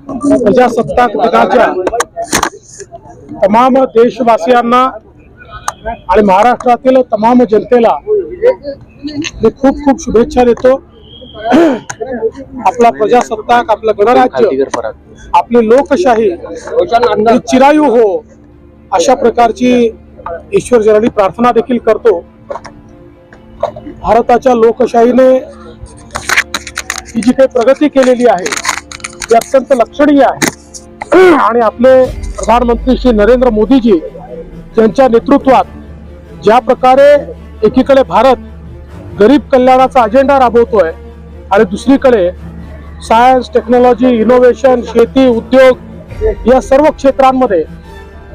प्रजासत्ताक दिनाच्या तमाम देशवासियांना आणि महाराष्ट्रातील तमाम जनतेला मी खूप खूप शुभेच्छा देतो. आपला प्रजासत्ताक आपलं गणराज्य आपली लोकशाही चिरायू हो अशा प्रकारची ईश्वर जरणी प्रार्थना देखील करतो. भारताच्या लोकशाहीने ही जी काही प्रगती केलेली आहे हे अत्यंत लक्षणीय आहे. आणि आपले प्रधानमंत्री श्री नरेंद्र मोदीजी यांच्या नेतृत्वात ज्या प्रकारे एकीकडे भारत गरीब कल्याणाचा अजेंडा राबवतोय आणि दुसरीकडे सायन्स टेक्नॉलॉजी इनोव्हेशन शेती उद्योग या सर्व क्षेत्रांमध्ये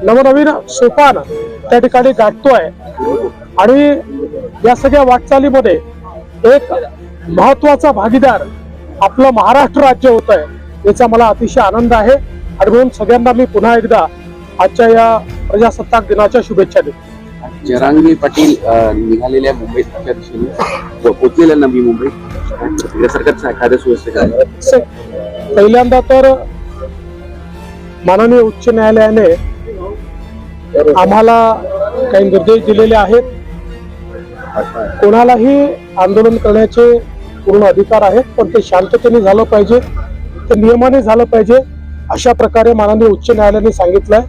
नवनवीन सोपान त्या ठिकाणी गाठतोय. आणि या सगळ्या वाटचालीमध्ये एक महत्त्वाचा भागीदार आपलं महाराष्ट्र राज्य होत आहे याचा मला अतिशय आनंद आहे. आणि म्हणून सगळ्यांना मी पुन्हा एकदा आजच्या या प्रजासत्ताक दिनाच्या शुभेच्छा देतो. जरांगे पाटील निघालेल्या मुंबईच्या दिशेने पोचलेल्या नवी मुंबई. या सरकारचं एखाद्या सुव्यवस्था काय से- पहिल्यांदा तर माननीय उच्च न्यायालयाने आम्हाला काही निर्देश दिलेले आहेत. कोणालाही आंदोलन करण्याचे पूर्ण अधिकार आहेत पण ते शांततेने झालं पाहिजे. तर नियमाने झालं पाहिजे. अशा प्रकारे माननीय उच्च न्यायालयाने सांगितलंय.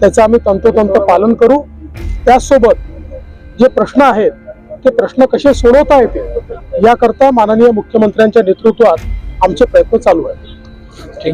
त्याचं आम्ही तंतोतंत पालन करू. त्याचसोबत जे प्रश्न आहेत ते प्रश्न कसे सोडवता येतील याकरता माननीय मुख्यमंत्र्यांच्या नेतृत्वात आमचे प्रयत्न चालू आहेत.